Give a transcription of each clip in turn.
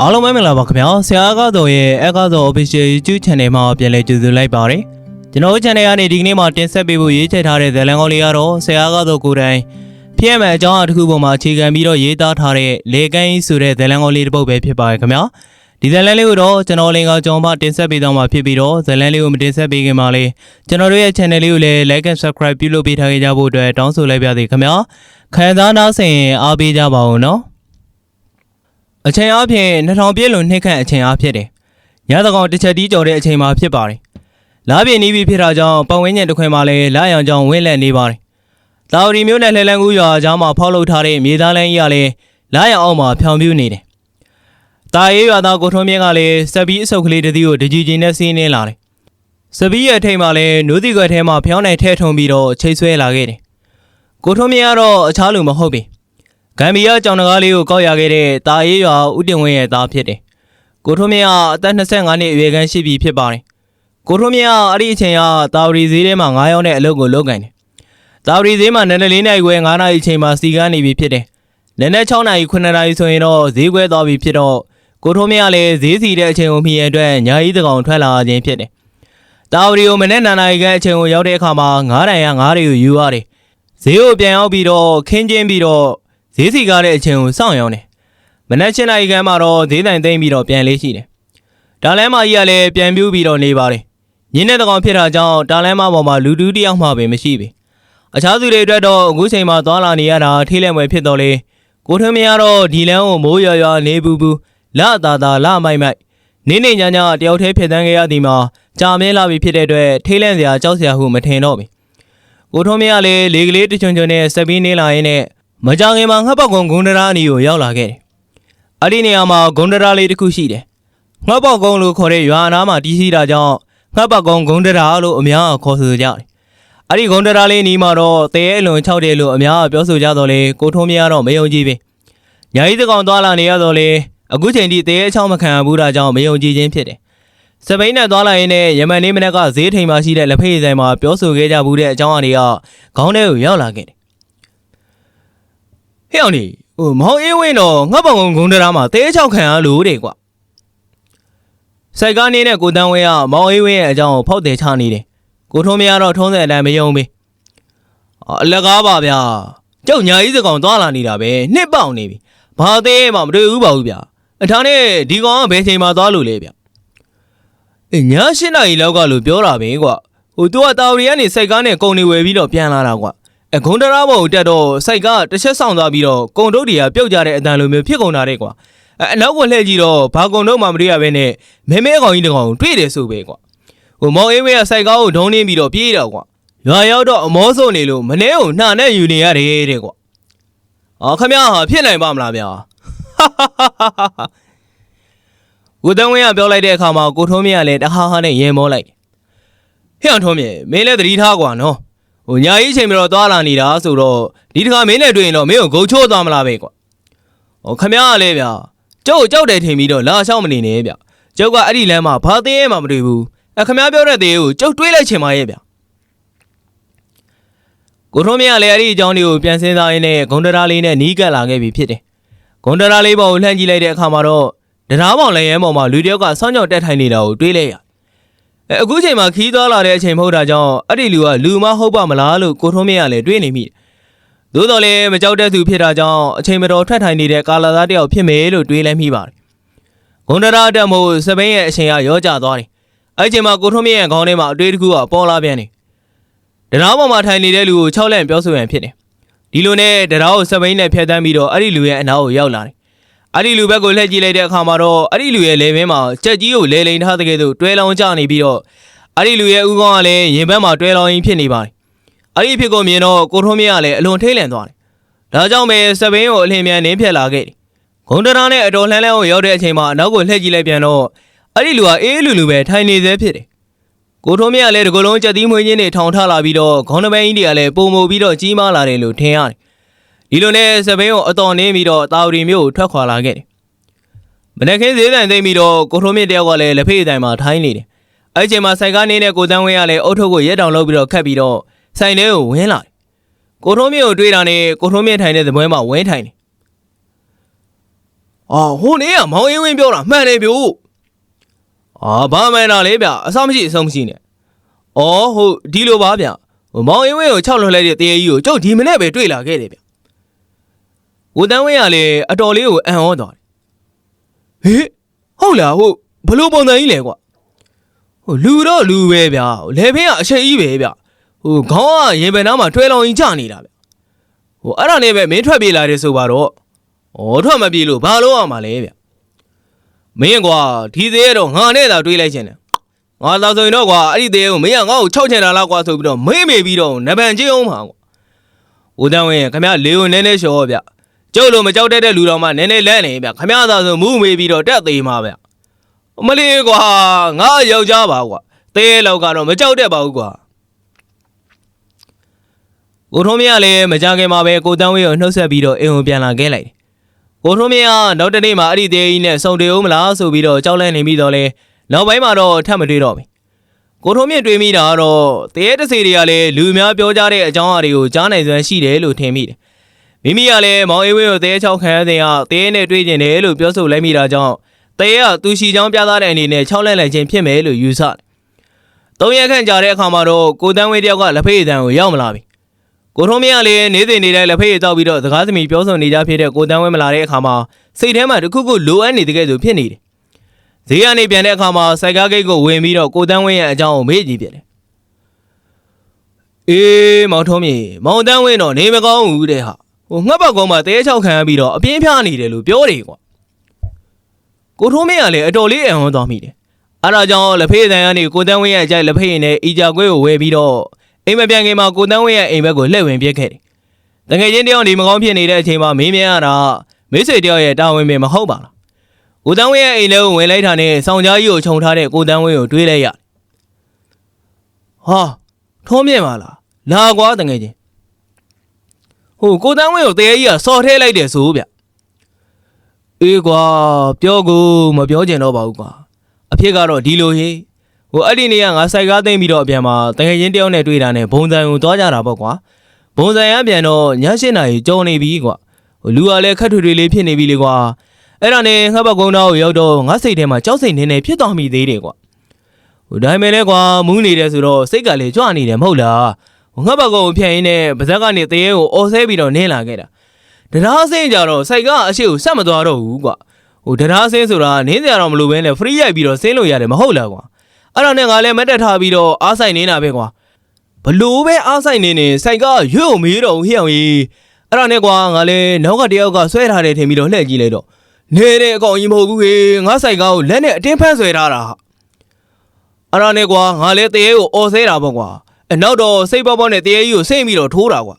အားလုံးပဲမင်္ဂလာပါခင်ဗျာဆရာကားတော်ရဲ့အကားတော် official YouTube channel မှာပြန်လည်ကြိုဆိုလိုက်ပါတယ်ကျွန်တော်တို့ channel ကနေဒီကနေ့မှာတင်ဆက်ပေးဖို့ရေးချထားတဲ့ဇာတ်လမ်းကောင်းလေးကတော့ဆရာကားတော်ကိုယ်တိုင်ဖြစ်မဲ့အကြောင်းအရာတစ်ခုပေါ်မှာအခြေခံပြီးတော့ရေးသားထားတဲ့လေကန်းဆိုတဲ့ဇာတ်လမ်းကောင်းလေးတစ်ပုဒ်ပဲဖြစ်ပါတယ်ခင်ဗျာဒီဇာတ်လမ်းလေးကိုတော့ကျွန်တော်လင်ကကြောင်မှတင်ဆက်ပေးတော့မှာဖြစ်ပြီးတော့ဇာတ်လမ်းလေးကိုမတင်ဆက်ပေးခင်မှာလေးကျွန်တော်တို့ရဲ့ channel လေးကိုလည်း like and subscribe ပြုလုပ်ပေးထားကြဖို့အတွက်တောင်းဆိုလိုက်ပါသေးခင်ဗျာခံစားနာဆင်အားပေးကြပါဦးနော် အချိန်အပြင်2000ပြည့်လွန်နှစ်ခန့်အချိန်အားဖြစ်တယ်။ညသကောင်တစ်ချက်တီးကြော်တဲ့အချိန်မှာဖြစ်ပါတယ်။လာပြင်းနီးပြီးဖြစ်တာကြောင့်ပတ်ဝန်းကျင်တစ်ခွင်မှာလည်းလာရောင်ကြောင်ဝင်းလက်နေပါတယ်။တာဝတီမျိုးနဲ့လှဲလန်းကူးရွာကြားမှာဖောက်လုပ်ထားတဲ့မြေသားလန်းကြီးကလည်းလာရောင်အောက်မှာဖြောင်ပြူးနေတယ်။တာရေးရွာသားကိုထွန်းမြင့်ကလည်းစပီးအဆုပ်ကလေးတစ်စီးကိုတကြီးကြီးနဲ့စီးနှင်းလာတယ်။စပီးရဲ့ထိတ်မှာလည်းနိုးသီခွက်ထဲမှာဖျောင်းနိုင်ထဲထုံပြီးတော့ချိတ်ဆွဲလာခဲ့တယ်။ကိုထွန်းမြင့်ကတော့အခြားလူမဟုတ်ဘူး။ ဂမ်ဘီယာကြောင်တကားလေးကိုကောက်ရခဲ့တဲ့တာရေးရွာဦးတင်ဝင်းရဲ့သားဖြစ်တယ်။ကိုထွန်းမြင့်ကအသက်25နှစ်အရွယ်ခန့်ရှိပြီဖြစ်ပါတယ်။ကိုထွန်းမြင့်ကအဲ့ဒီအချိန်ကတာဝရီဈေးထဲမှာ9ရောက်တဲ့အလုပ်ကိုလုပ်ကင်တယ်။တာဝရီဈေးမှာနည်းနည်းလေးနိုင်ခွဲ9နာရီအချိန်မှာစီကန်းနေပြီဖြစ်တယ်။နည်းနည်း6နာရီ9နာရီဆိုရင်တော့ဈေးခွဲသွားပြီဖြစ်တော့ကိုထွန်းမြင့်ကလည်းဈေးစီတဲ့အချိန်ကိုမြင်ရတဲ့အတွက်ညာကြီးတကောင်ထွက်လာခြင်းဖြစ်တယ်။တာဝရီကိုမနေ့နာနာရီခန့်အချိန်ကိုရောက်တဲ့အခါမှာ9တိုင်ရ9တွေကိုယူရတယ်။ဈေးကိုပြန်ရောက်ပြီးတော့ခင်းကျင်းပြီးတော့ ဈေးစီကားတဲ့အချိန်ကိုစောင့်ရောင်းတယ်။မနက်7နာရီခန့်မှာတော့ဈေးတိုင်သိမ့်ပြီးတော့ပြန်လေးရှိတယ်။တာလန်းမကြီးကလည်းပြန်ပြူးပြီးတော့နေပါတယ်။ညင်းတဲ့တကောင်ဖြစ်တာကြောင့်တာလန်းမပေါ်မှာလူတူးတစ်ယောက်မှပဲမရှိပေ။အခြားသူတွေအတွက်တော့အခုချိန်မှာသွားလာနေရတာထိလက်မွယ်ဖြစ်တော့လေ။ကိုထွန်းမရတော့ဒီလန်းကိုမိုးရွာရွာနေပူပူလာတာတာလာမိုက်မိုက်နေနေညာညာတယောက်တည်းဖြစ်တန်းခဲ့ရသည်မှာကြာမြဲလာပြီဖြစ်တဲ့အတွက်ထိလန့်စရာကြောက်စရာဟုမထင်တော့ဘူး။ကိုထုံးမရလည်းလေကလေးတချွန်ချွန်နဲ့ဆက်ပြီးနေလာရင်းနဲ့ မကြခင်မှာငှက်ပေါက်ကုန်းဂုံဒရာအနီကိုရောက်လာခဲ့တယ်။အဲ့ဒီနေရာမှာဂုံဒရာလေးတစ်ခုရှိတယ်။ငှက်ပေါက်ကုန်းလို့ခေါ်တဲ့ရွာအနားမှာတည်ရှိတာကြောင့်ငှက်ပေါက်ကုန်းဂုံဒရာလို့အများကခေါ်ဆိုကြတယ်။အဲ့ဒီဂုံဒရာလေးနီးမှာတော့တဲအလွန်၆တယ်လို့အများကပြောဆိုကြတော့လေကိုထုံးမရတော့မယုံကြည်ပဲ။ညာကြီးသကောင်သွားလာနေရတော့လေအခုချိန်ထိတဲအချောင်းမခံရဘူးတာကြောင့်မယုံကြည်ခြင်းဖြစ်တယ်။စပိန်နဲ့သွားလာရင်းနဲ့ယမန်နေမနက်ကဈေးထိန်မှာရှိတဲ့လက်ဖေးဆိုင်မှာပြောဆိုခဲ့ကြဘူးတဲ့အကြောင်းအရာတွေကခေါင်းထဲကိုရောက်လာခဲ့တယ် ဟဲ့အောင်နေဟိုမောင်အေးဝင်းတော့ငှက်ပောင်ကုန်းဂုံတရာမှာတဲချောက်ခံရလို့တဲ့ကွာစိုက်ကားနေနဲ့ကိုတန်းဝဲကမောင်အေးဝင်းရဲ့အကြောင်းကိုဖောက်တယ်ချနေတယ်ကိုထုံးမရတော့ထုံးစံအတိုင်းမယုံဘူးအော်အလကားပါဗျာကြောက်ညာကြီးစကောင်သွားလာနေတာပဲနှစ်ပေါင်နေပြီဘာသေးမှမတွေ့ဘူးပါဘူးဗျာအထားနဲ့ဒီကောင်ကဘယ်ချိန်မှသွားလို့လဲဗျအေးည၈နာရီလောက်ကလို့ပြောတာပဲကွာဟိုသူကတာဝရီကနေစိုက်ကားနဲ့ကုန်နေဝယ်ပြီးတော့ပြန်လာတာကွာ အဂုံတရာဘောကိုတက်တော့စိုက်ကတစ်ချက်ဆောင်သွားပြီးတော့ကုံတုတ်တွေကပြုတ်ကြတဲ့အတန်လိုမျိုးဖြစ်ကုန်တာတဲ့ကွာအဲအနောက်ကိုလှည့်ကြည့်တော့ဘာကုံတုတ်မှမတွေ့ရဘဲနဲ့မဲမဲကောင်ကြီးတစ်ကောင်တွေ့တယ်ဆိုပဲကွာဟိုမောင်အေးဝဲကစိုက်ကားကိုဒုံးနှင်းပြီးတော့ပြေးတော့ကွာရွာရောက်တော့အမောဆုံးနေလို့မနှဲကိုနှာနဲ့ယူနေရတယ်တဲ့ကွာအော်ခမရဟာဖြစ်နိုင်ပါမလားဗျာကိုတန်းဝင်းကပြောလိုက်တဲ့အခါမှာကိုထုံးမြင့်ကလည်းတဟားဟားနဲ့ရင်မောလိုက်ဟဲ့အောင်ထုံးမြင့်မင်းလည်းသတိထားကွာနော် ဟိုညာကြီးချိန်ပြီးတော့သွားလာနေတာဆိုတော့ဒီတစ်ခါမင်းနဲ့တွေ့ရင်တော့မင်းကိုဂုတ်ချိုးသွားမလားပဲကွာဟိုခမရကလည်းဗျာကျုပ်ကိုကြောက်တယ်ထင်ပြီးတော့လာရှောက်မနေနဲ့ဗျကျုပ်ကအဲ့ဒီလမ်းမှာဘာသေးရဲမှမတွေ့ဘူးအခမရပြောတဲ့သေးကိုကျုပ်တွေးလိုက်ချင်ပါရဲ့ဗျကိုထုံးမင်းကလည်းအဲ့ဒီအကြောင်းလေးကိုပြန်စဉ်းစားရင်းနဲ့ဂုံတရာလေးနဲ့နီးကပ်လာခဲ့ပြီဖြစ်တယ်ဂုံတရာလေးပေါ်ကိုလှမ်းကြည့်လိုက်တဲ့အခါမှာတော့တရားပေါင်လည်းရဲပေါ်မှာလူတစ်ယောက်ကဆောင်းကြောင်တက်ထိုင်နေတာကိုတွေးလိုက်ရ အဲအခုချိန်မှာခီးသွားလာတဲ့အချိန်မဟုတ်တာကြောင့်အဲ့ဒီလူကလူမဟုတ်ပါမလားလို့ကိုထုံးမင်းကလည်းတွေးနေမိတယ်။သို့တော်လည်းမကြောက်တဲ့သူဖြစ်တာကြောင့်အချိန်မတော်ထွက်ထိုင်နေတဲ့ကာလာသားတယောက်ဖြစ်မယ်လို့တွေးလိုက်မိပါတယ်။ဂွန်ဒရာတက်မို့စပိန်ရဲ့အချိန်ကရောကျသွားတယ်။အဲ့ဒီချိန်မှာကိုထုံးမင်းရဲ့ခေါင်းထဲမှာအတွေးတစ်ခုကပေါ်လာပြန်တယ်။တရားပေါ်မှာထိုင်နေတဲ့လူကို၆လက်ပြောဆိုရန်ဖြစ်တယ်။ဒီလိုနဲ့တရားကိုစပိန်နဲ့ဖျက်ဆီးပြီးတော့အဲ့ဒီလူရဲ့အနားကိုရောက်လာတယ်။ အဲ့ဒီလူဘက်ကိုလှည့်ကြည့်လိုက်တဲ့အခါမှာတော့အဲ့ဒီလူရဲ့လေဘင်းမှာကြက်ကြီးကိုလေလိန်ထားတဲ့ကဲ့သို့တွဲလောင်းကျနေပြီးတော့အဲ့ဒီလူရဲ့ဥကောင်းကလည်းရင်ဘက်မှာတွဲလောင်းရင်းဖြစ်နေပါတယ်။အဲ့ဒီဖြစ်ကိုမြင်တော့ကိုထုံးမင်းကလည်းအလွန်ထိတ်လန့်သွားတယ်။ဒါကြောင့်ပဲစပင်းကိုအလင်းမြန်နင်းဖြတ်လာခဲ့တယ်။ဂုံတရာနဲ့အတော်လှမ်းလှမ်းကိုရောက်တဲ့အချိန်မှာအနောက်ကိုလှည့်ကြည့်လိုက်ပြန်တော့အဲ့ဒီလူကအေးလူလူပဲထိုင်နေသေးဖြစ်တယ်။ကိုထုံးမင်းကလည်းဒီကုလုံးကြက်သီးမွေးချင်းတွေထောင်ထလာပြီးတော့ခေါင်းနှပန်းကြီးတွေကလည်းပုံမူပြီးတော့ကြီးမားလာတယ်လို့ထင်ရတယ်။ ဒီလိုနဲ့စပင်းကိုအတော်နင်းပြီးတော့တာဝတီမျိုးကိုထွက်ခွာလာခဲ့တယ်။မနေ့ကင်းဈေးဆိုင်သိမ့်ပြီးတော့ကိုထုံးမင်းတယောက်ကလည်းလက်ဖေးတိုင်မှာထိုင်းနေတယ်။အဲ့ဒီအချိန်မှာစိုက်ကားနေတဲ့ကိုတန်းဝင်းကလည်းအုတ်ထုတ်ကိုရက်တောင်လုပ်ပြီးတော့ခတ်ပြီးတော့ဆိုင်ထဲကိုဝင်လာတယ်။ကိုထုံးမြင့်ကိုတွေးတာနဲ့ကိုထုံးမြင့်ထိုင်တဲ့သပွဲမှာဝင်းထိုင်တယ်အာဟိုနေ့ကမောင်အင်းဝင်းပြောတာမှန်တယ်ဗျို့အာဘာမှန်တာလဲဗျအဆမရှိအဆုံးမရှိနဲ့အော်ဟုတ်ဒီလိုပါဗျဟိုမောင်အင်းဝင်းကိုခြောက်လွှတ်လိုက်တဲ့တရေကြီးကိုကျုပ်ဒီမနေ့ပဲတွေ့လာခဲ့တယ်ဗျ ဝတန်းဝင်းကလည်းအတော်လေးကိုအံ့ဩသွားတယ်ဟေးဟုတ်လားဟုတ်ဘလို့ပုံစံကြီးလဲကွာဟိုလူတော့လူပဲဗျဟိုလေဖင်းကအချက်ကြီးပဲဗျဟိုခေါင်းကရင်ပယ်နားမှာထွဲလောင်ကြီးကျနေတာဗျဟိုအဲ့ဒါနဲ့ပဲမင်းထွက်ပြေးလာတယ်ဆိုပါတော့။ဩထွက်မပြေလို့ဘာလို့ရမှာလဲဗျ။မင်းကွာဒီသေးရတော့ငါနဲ့သာတွေးလိုက်ချင်တယ်။ငါသာဆိုရင်တော့ကွာအဲ့ဒီသေးရကိုမင်းကငါ့ကို၆ချင်တာလားကွာဆိုပြီးတော့မေးမေးပြီးတော့နဗန်ချင်းအောင်မှာကွာ။ဦးတန်းဝင်းခမရလေကိုနည်းနည်းလျှော်ဗျ။ ကျုပ်လိုမကြောက်တတ်တဲ့လူတော်မှနည်းနည်းလန့်နေဗျ။ခမရသာဆိုမူးမေးပြီးတော့တက်သေးမှာဗျ။အမလေးကွာငါယောက်ျားပါကွာ။သေးရလောက်ကတော့မကြောက်တတ်ပါဘူးကွာ။ကိုထုံးမရလည်းမကြခင်မှာပဲကိုတန်းဝင်းကိုနှုတ်ဆက်ပြီးတော့အိမ်ကိုပြန်လာခဲ့လိုက်တယ်ကိုထွန်းမြတ်ကနောက်တစ်နေ့မှာအဲ့ဒီသေးကြီးနဲ့စုံတေဦးမလားဆိုပြီးတော့ကြောက်လန့်နေပြီးတော့လဲနောက်ပိုင်းမှာတော့ထပ်မတွေ့တော့ဘူးကိုထွန်းမြတ်တွေ့မိတာကတော့တရေတစေတွေကလည်းလူများပြောကြတဲ့အကြောင်းအရာတွေကိုကြားနိုင်စွမ်းရှိတယ်လို့ထင်မိတယ် မိမိကလည်းမောင်အေးဝင်းကိုတရေချောက်ခံရတဲ့ကတရေနဲ့တွေ့ကျင်တယ်လို့ပြောဆိုလိုက်မိတာကြောင့်တရေကသူရှိချောင်းပြသတဲ့အနေနဲ့ချောက်လန့်လန့်ချင်းဖြစ်မယ်လို့ယူဆတယ်သုံးရက်ခန့်ကြာတဲ့အခါမှာတော့ကိုတန်းဝင်းတယောက်ကလက်ဖေးအတန်ကိုရောက်မလာပြီကိုထုံးမရလည်းနေစဉ်နေတိုင်းလက်ဖေးတောက်ပြီးတော့စကားသမီးပြောဆိုနေကြဖြစ်တဲ့ကိုတန်းဝဲမလာတဲ့အခါမှာစိတ်ထဲမှာတစ်ခုခုလိုအပ်နေတဲ့ကဲ့သို့ဖြစ်နေတယ်။ဈေးကနေပြန်တဲ့အခါမှာစိုက်ကားဂိတ်ကိုဝင်ပြီးတော့ကိုတန်းဝဲရဲ့အကြောင်းကိုမေးကြည့်ပြတယ်။အေးမောင်ထုံးမြေမောင်တန်းဝဲတော့နေမကောင်းဘူးတဲ့ဟာ။ ဟိုငှက်ပေါက်ကောင်မှတဲချောက်ခံရပြီးတော့အပြင်းပြနေတယ်လို့ပြောတယ်ကွာ။ကိုထုံးမရလည်းအတော်လေးအံ့ဩသွားမိတယ်။အဲဒါကြောင့်လက်ဖေးအတန်ကနေကိုတန်းဝဲရဲ့အကြိုက်လက်ဖေးနဲ့အီကြကွဲကိုဝဲပြီးတော့အိမ်မပြန်ခင်မှာကိုတန်းဝင်းရဲ့အိမ်ဘက်ကိုလှည့်ဝင်ပြစ်ခဲ့တယ်။တငယ်ချင်းတယောက်ဒီမကောင်းဖြစ်နေတဲ့အချိန်မှာမင်းမြင်ရတာမိတ်ဆွေတယောက်ရဲ့တာဝန်ပင်မဟုတ်ပါလား။ကိုတန်းဝင်းရဲ့အိမ်ထဲကိုဝင်လိုက်တာနဲ့ဆောင်းကြားကြီးကိုခြုံထားတဲ့ကိုတန်းဝင်းကိုတွေးလိုက်ရတယ်။ဟာထုံးမြင်ပါလား။လာကွာတငယ်ချင်း။ ဟိုကိုတန်းဝင်းကိုတရေကြီးကစော်ထဲလိုက်တယ်ဆိုဗျ။အေးကွာပြောကိုမပြောကျင်တော့ပါဘူးကွာ။အဖြစ်ကတော့ဒီလိုဟေးဟိုအဲ့ဒီနေ့ကငါစိုက်ကားသိမ့်ပြီးတော့အပြန်မှာတကယ်ချင်းတယောက်နဲ့တွေ့တာနဲ့ဘုံစံကိုသွားကြတာပေါ့ကွာဘုံစံရပြန်တော့ည၈နာရီကြော်နေပြီကွာဟိုလူကလည်းခက်ထွေထွေလေးဖြစ်နေပြီလေကွာအဲ့ဒါနဲ့ငှက်ဘက်ကုန်းသားကိုရောက်တော့ငါစိတ်ထဲမှာကြောက်စိတ်နေနေဖြစ်သွားမိသေးတယ်ကွာဟိုဒါပေမဲ့လည်းကွာမူးနေတယ်ဆိုတော့စိတ်ကလည်းကြွနေတယ်မဟုတ်လားဟို ငှက်ဘက်ကုန်းကိုဖျက်ရင်းနဲ့ပါဇက်ကနေတရေကိုအော်ဆဲပြီးတော့နင်းလာခဲ့တာတရားစင်းကြတော့စိုက်ကားအရှိကိုဆက်မသွားတော့ဘူးကွာဟိုတရားစင်းဆိုတာနင်းစရာတော့မလိုဘဲနဲ့ free ရိုက်ပြီးတော့ဆင်းလို့ရတယ်မဟုတ်လားကွာအဲ့ဒါနဲ့ငါလည်းမတ်တက်ထားပြီးတော့အားဆိုင်နေတာပဲကွာဘလို့ပဲအားဆိုင်နေနေစိုက်ကရွတ်ုံမေးတော့ဟိအောင်ကြီးအဲ့ဒါနဲ့ကွာငါလည်းနောက်ကတယောက်ကဆွဲထားတယ်ထင်ပြီးတော့လှည့်ကြည့်လိုက်တော့နေတဲ့အကောင်ကြီးမဟုတ်ဘူးဟေငါစိုက်ကားကိုလက်နဲ့အတင်းဖမ်းဆွဲထားတာအဲ့ဒါနဲ့ကွာငါလည်းတရေကိုအော်ဆဲတာပေါ့ကွာ အနောက်တော့စိတ်ပေါပေါနဲ့တရေကြီးကိုစိတ်ပြီးတော့ထိုးတာကွာ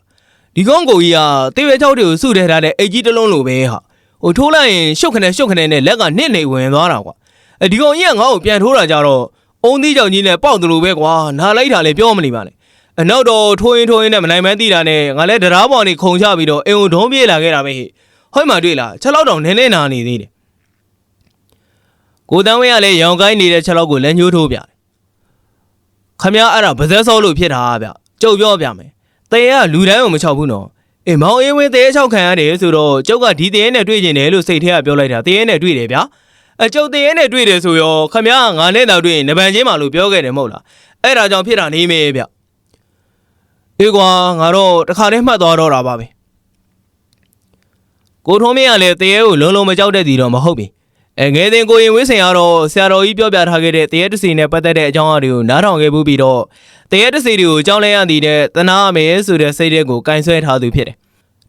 ဒီကောင်ကိုကြီးကတေးဝဲချောက်တွေကိုစုထဲထားတဲ့အိတ်ကြီးတစ်လုံးလိုပဲဟာဟိုထိုးလိုက်ရင်ရှုပ်ခနဲ့ရှုပ်ခနဲ့နဲ့လက်ကနစ်နေဝင်သွားတာကွာအဲဒီကောင်ကြီးကငါ့ကိုပြန်ထိုးတာကြတော့အုံးသီးကြောင်ကြီးနဲ့ပေါက်တယ်လို့ပဲကွာနားလိုက်တာလည်းပြောမနေပါနဲ့အနောက်တော့ထိုးရင်ထိုးရင်နဲ့မနိုင်မန်းတီးတာနဲ့ငါလည်းတရားပေါ်နေခုံချပြီးတော့အင်ကိုဒုံးပြေးလာခဲ့တာပဲဟိဟိုမှတွေ့လားချက်လောက်တောင်နည်းနည်းနာနေသေးတယ်ကိုတန်းဝင်းကလည်းရောင်ကိုင်းနေတဲ့ချက်လောက်ကိုလက်ညှိုးထိုးပြတယ် ခမရအဲ့ဒါဗဇက်စောလို့ဖြစ်တာဗျကျုပ်ပြောပြမယ်တဲကလူတိုင်းကိုမချောက်ဘူးနော်အေးမောင်အေးဝင်းတဲချောက်ခံရတယ်ဆိုတော့ကျုပ်ကဒီတဲနဲ့တွေ့ကျင်တယ်လို့စိတ်ထဲကပြောလိုက်တာတဲနဲ့တွေ့တယ်ဗျာအကျုပ်တရေနဲ့တွေ့တယ်ဆိုရောခမရငါနဲ့တော့တွေ့ရင်နဗန်ချင်းမလို့ပြောခဲ့တယ်မဟုတ်လားအဲ့ဒါကြောင့်ဖြစ်တာနေမေးဗျအေးကွာငါတော့တခါတည်းမှတ်သွားတော့တာပါပဲကိုထုံးမင်းကလည်းတရေကိုလုံးလုံးမကြောက်တဲ့သူတော့မဟုတ်ပြီ အဲငယ်စဉ်ကိုရင်ဝင်းစင်ကတော့ဆရာတော်ကြီးပြောပြထားခဲ့တဲ့တရေတစီနဲ့ပတ်သက်တဲ့အကြောင်းအရာတွေကိုနားထောင်ခဲ့မှုပြီးတော့တရေတစီတွေကိုကြောင်းလဲရသည်တဲ့တနာအမေဆိုတဲ့စိတ်တွေကိုကင်ဆွဲထားသူဖြစ်တယ်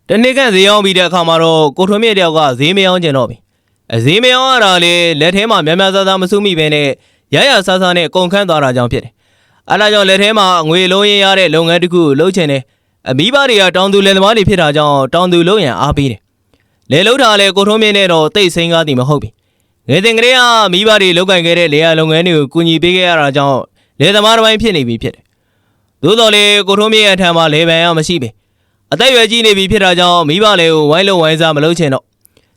တနေ့ကဈေးရောက်ပြီးတဲ့အခါမှာတော့ကိုထွန်းမြင့်တယောက်ကဈေးမရောက်ကျင်တော့ပြီအစည်းမရောရတာလေလက်ထဲမှာများများစားစားမစုမိပဲနဲ့ရရဆားဆားနဲ့ကုန်ခန်းသွားတာကြောင့်ဖြစ်တယ်။အဲဒါကြောင့်လက်ထဲမှာငွေလုံးရင်ရတဲ့လုပ်ငန်းတစ်ခုကိုလုပ်ချင်တယ်။အမိဘတွေကတောင်သူလယ်သမားတွေဖြစ်တာကြောင့်တောင်သူလုပ်ရန်အားပေးတယ်။လယ်လုပ်တာလေကိုထုံးမြင့်နဲ့တော့တိတ်ဆိန်ကားသည်မဟုတ်ပြီ။ ငယ်စဉ်ကလေးကမိဘတွေလုပ်ကင်ခဲ့တဲ့လေယာလုပ်ငန်းတွေကိုကူညီပေးခဲ့ရတာကြောင့်လယ်သမားတစ်ပိုင်းဖြစ်နေပြီဖြစ်တယ်။သို့တော်လေကိုထုံးမြင့်ရဲ့အထံမှာလေပန်ရမရှိပြီ။အသက်အရွယ်ကြီးနေပြီဖြစ်တာကြောင့်မိဘလေးကိုဝိုင်းလုံးဝိုင်းစားမလုပ်ချင်တော့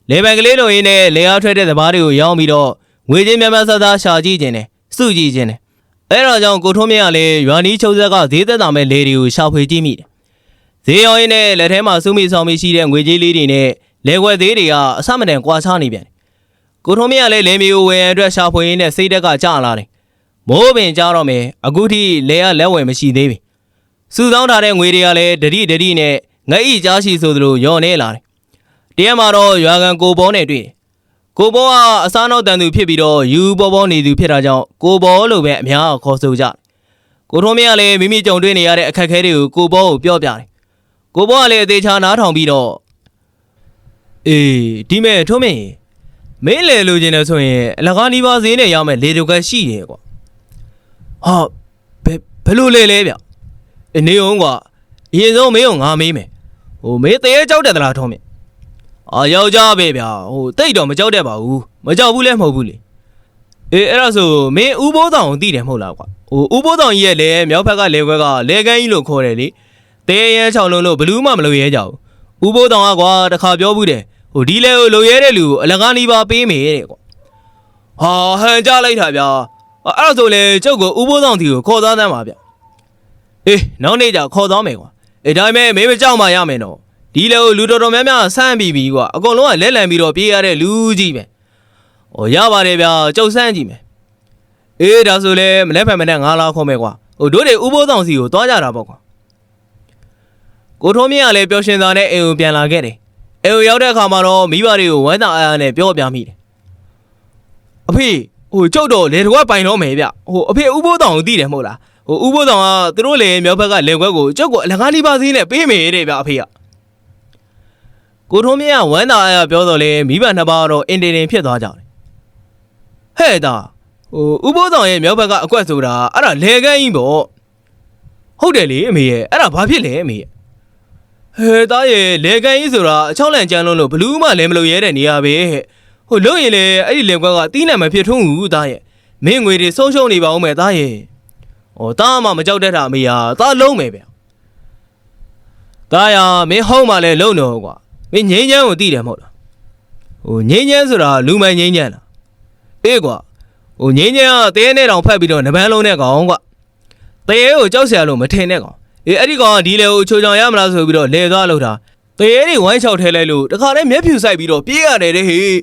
လေပန်ကလေးလိုရင်းနဲ့လေအားထွက်တဲ့သမားတွေကိုရောင်းပြီးတော့ငွေချင်းများများဆဆရှာကြည့်ခြင်းနဲ့စုကြည့်ခြင်းနဲ့အဲဒါကြောင့်ကိုထုံးမြင့်ကလည်းရွာနီးချုပ်ဆက်ကဈေးသက်သာမဲ့လေတွေကိုရှာဖွေကြည့်မိတယ်ဈေးရောင်းရင်းနဲ့လက်ထဲမှာစုမိဆောင်မိရှိတဲ့ငွေကြေးလေးတွေနဲ့လေခွက်သေးတွေကအဆမတန်ကွာခြားနေပြန်တယ် ကိုထုံးမြင့်ကလည်းလင်းမီကိုဝယ်ရန်အတွက်ရှာဖွေရင်းနဲ့စိတ်တက်ကကြာလာတယ်မိုးပင်ကြတော့မယ်အခုထိလဲရလက်ဝယ်မရှိသေးပြီစူဆောင်းထားတဲ့ငွေတွေကလည်းဒတိဒတိနဲ့ငအိကြားရှိဆိုသလိုညော်နေလာတယ်တရက်မှာတော့ရွာကန်ကိုဘောနဲ့တွေ့တယ်ကိုဘောကအစားနောက်တန်သူဖြစ်ပြီးတော့ယူဘောဘောနေသူဖြစ်တာကြောင့်ကိုဘောလို့ပဲအများကခေါ်ဆိုကြတယ်ကိုထုံးမြင့်ကလည်းမိမိကြုံတွေ့နေရတဲ့အခက်အခဲတွေကိုကိုဘောကိုပြောပြတယ်ကိုဘောကလည်းအသေးချာနားထောင်ပြီးတော့အေးဒီမဲ့ထုံးမြင့် မင်းလေလိုချင်တယ်ဆိုရင်အလကားနီးပါးဈေးနဲ့ရမယ်လေတုကရှိတယ်ကွာဟာဘယ်ဘယ်လိုလဲလဲဗျအနေအောင်ကွာအရင်ဆုံးမင်းကိုငါမေးမယ်ဟိုမင်းတရေကြောက်တယ်သလားထုံးမြင့်အာယောက်ျားပဲဗျဟိုတိတ်တော့မကြောက်တတ်ပါဘူးမကြောက်ဘူးလဲမဟုတ်ဘူးလေအေးအဲ့ဒါဆိုမင်းဥပိုးတောင်ကိုသိတယ်မဟုတ်လားကွာဟိုဥပိုးတောင်ကြီးရဲ့လေမြောက်ဘက်ကလေခွဲကလေကန်းကြီးလို့ခေါ်တယ်လေတဲရဲချောင်းလုံးလို့ဘလူးမှမလို့ရဲကြဘူးဥပိုးတောင်ကကွာတခါပြောဘူးတယ် ဟိုဒီလေကိုလိုရဲတဲ့လူကိုအလကားနီးပါးပေးမယ်တဲ့ကွာဟာဟန်ကြလိုက်တာဗျာအဲ့ဒါဆိုလေကျုပ်ကိုဥပိုးဆောင်တီကိုခေါ်သွားတမ်းပါဗျအေးနောက်နေ့ကျခေါ်သွားမယ်ကွာအေးဒါပေမဲ့မင်းမကြောက်မှရမယ်နော်ဒီလေကိုလူတော်တော်များများဆန်းပြီးပြီကွာအကုန်လုံးကလက်လံပြီးတော့ပြေးရတဲ့လူကြီးပဲဟောရပါတယ်ဗျာကျုပ်ဆန်းကြည့်မယ်အေးဒါဆိုလေမလဲဖက်မနဲ့ငါလာခေါ်မယ်ကွာဟိုတို့တွေဥပိုးဆောင်စီကိုသွားကြတာပေါ့ကွာကိုထုံးမြင့်ကလည်းပျော်ရွှင်စွာနဲ့အိမ်ကိုပြန်လာခဲ့တယ် အိမ်ကိုရောက်တဲ့အခါမှာတော့မိဘတွေကိုဝမ်းသာအားအားနဲ့ပြောပြမိတယ်အဖေဟိုကျုပ်တော့လေတကွက်ပိုင်တော့မယ်ဗျဟိုအဖေဥပိုးတောင်ကိုသိတယ်မဟုတ်လားဟိုဥပိုးတောင်ကသူတို့လေမြောက်ဘက်ကလေခွက်ကိုကျုပ်ကအလကားလေးပါသေးနဲ့ပေးမယ်တဲ့ဗျအဖေကကိုထုံးမြင့်ကဝမ်းသာအားရပြောတော့လေမိဘနှစ်ပါးတော့အင်တင်တင်ဖြစ်သွားကြတယ်ဟဲ့တာဟိုဥပိုးတောင်ရဲ့မြောက်ဘက်ကအကွက်ဆိုတာအဲ့ဒါလေကန်းကြီးပေါ့ဟုတ်တယ်လေအမေရဲ့အဲ့ဒါဘာဖြစ်လဲအမေရဲ့ ဟဲ့သားရဲ့လေကန်ကြီးဆိုတာအချောက်လန့်ကြမ်းလုံးလို့ဘလူးမှလည်းမလုပ်ရဲတဲ့နေရာပဲဟိုလုံရင်လေအဲ့ဒီလေကွက်ကတီးနံမဖြစ်ထုံးဘူးသားရဲ့မင်းငွေတွေဆုံးရှုံးနေပါဦးမယ်သားရဲ့ဟောသားမှမကြောက်တတ်တာမေယာသားလုံးမယ်ဗျသားရမင်းဟုံးမှလည်းလုံတော့ကွာမင်းငိမ့်ချမ်းကိုတီးတယ်မဟုတ်လားဟိုငိမ့်ချမ်းဆိုတာလူမိုင်ငိမ့်ချမ်းလားအေးကွာဟိုငိမ့်ချမ်းကတဲနဲ့တောင်ဖက်ပြီးတော့နဘန်းလုံးနဲ့ကောင်ကွာတဲကိုကြောက်စရာလို့မထင်နဲ့ကောင် အေးအဲ့ဒီကောင်ကဒီလေကိုချိုချောင်ရမလားဆိုပြီးတော့လဲသွားလို့တာတဲတွေဝိုင်းချောက်ထဲလိုက်လို့တခါတည်းမျက်ဖြူဆိုင်ပြီးတော့ပြေးရတယ်တဲ့ဟေး